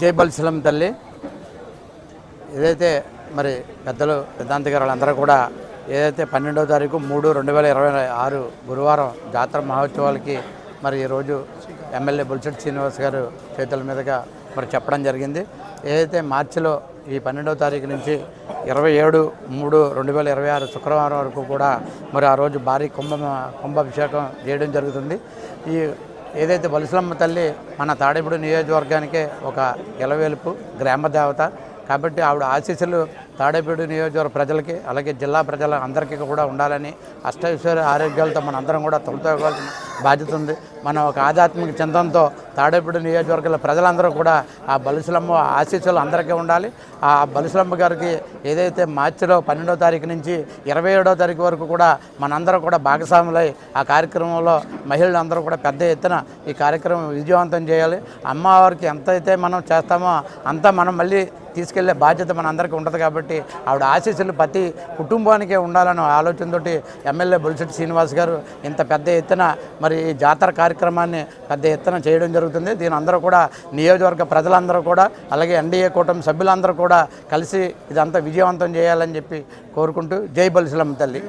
జై బల్శలం తల్లి. ఏదైతే మరి పెద్దలు సిద్ధాంత గారు వాళ్ళందరూ కూడా ఏదైతే పన్నెండవ తారీఖు మూడు రెండు వేల ఇరవై ఆరు గురువారం జాతర మహోత్సవాలకి మరి ఈరోజు ఎమ్మెల్యే బుల్సెట్ శ్రీనివాస్ గారు చేతుల మీదుగా మరి చెప్పడం జరిగింది. ఏదైతే మార్చిలో ఈ పన్నెండవ తారీఖు నుంచి ఇరవై ఏడు మూడు రెండు వేల ఇరవై ఆరు శుక్రవారం వరకు కూడా మరి ఆ రోజు భారీ కుంభ కుంభాభిషేకం చేయడం జరుగుతుంది. ఈ ఏదైతే బలిసలమ్మ తల్లి మన తాడేపూడి నియోజకవర్గానికే ఒక ఎలవేలుపు గ్రామ దేవత కాబట్టి ఆవిడ ఆశీస్సులు తాడేపూడి నియోజకవర్గ ప్రజలకి అలాగే జిల్లా ప్రజల అందరికీ కూడా ఉండాలని అష్టైశ్వర్య ఆరోగ్యాలతో మన అందరం కూడా తొలతోగాల్సిన బాధ్యత ఉంది. మనం ఒక ఆధ్యాత్మిక చింతనతో తాడేపూడి నియోజకవర్గాల ప్రజలందరూ కూడా ఆ బలుసులమ్మ ఆశీస్సులు అందరికీ ఉండాలి. ఆ బలుసులమ్మ గారికి ఏదైతే మార్చిలో పన్నెండవ తారీఖు నుంచి ఇరవై ఏడవ తారీఖు వరకు కూడా మనందరం కూడా భాగస్వాములై ఆ కార్యక్రమంలో మహిళలు అందరూ కూడా పెద్ద ఎత్తున ఈ కార్యక్రమం విజయవంతం చేయాలి. అమ్మవారికి ఎంత అయితే మనం చేస్తామో అంతా మనం మళ్ళీ తీసుకెళ్ళే బాధ్యత మన అందరికీ ఉంటుంది కాబట్టి ఆవిడ ఆశీస్సులు ప్రతి కుటుంబానికే ఉండాలనే ఆలోచనతోటి ఎమ్మెల్యే బొలిశెట్టి శ్రీనివాస్ గారు ఇంత పెద్ద ఎత్తున మరి ఈ జాతర కార్యక్రమాన్ని పెద్ద ఎత్తున చేయడం జరుగుతుంది. దీని అందరూ కూడా నియోజకవర్గ ప్రజలందరూ కూడా అలాగే ఎన్డీఏ కూటమి సభ్యులందరూ కూడా కలిసి ఇదంతా విజయవంతం చేయాలని చెప్పి కోరుకుంటూ జై బలిసలమ్మ తల్లి.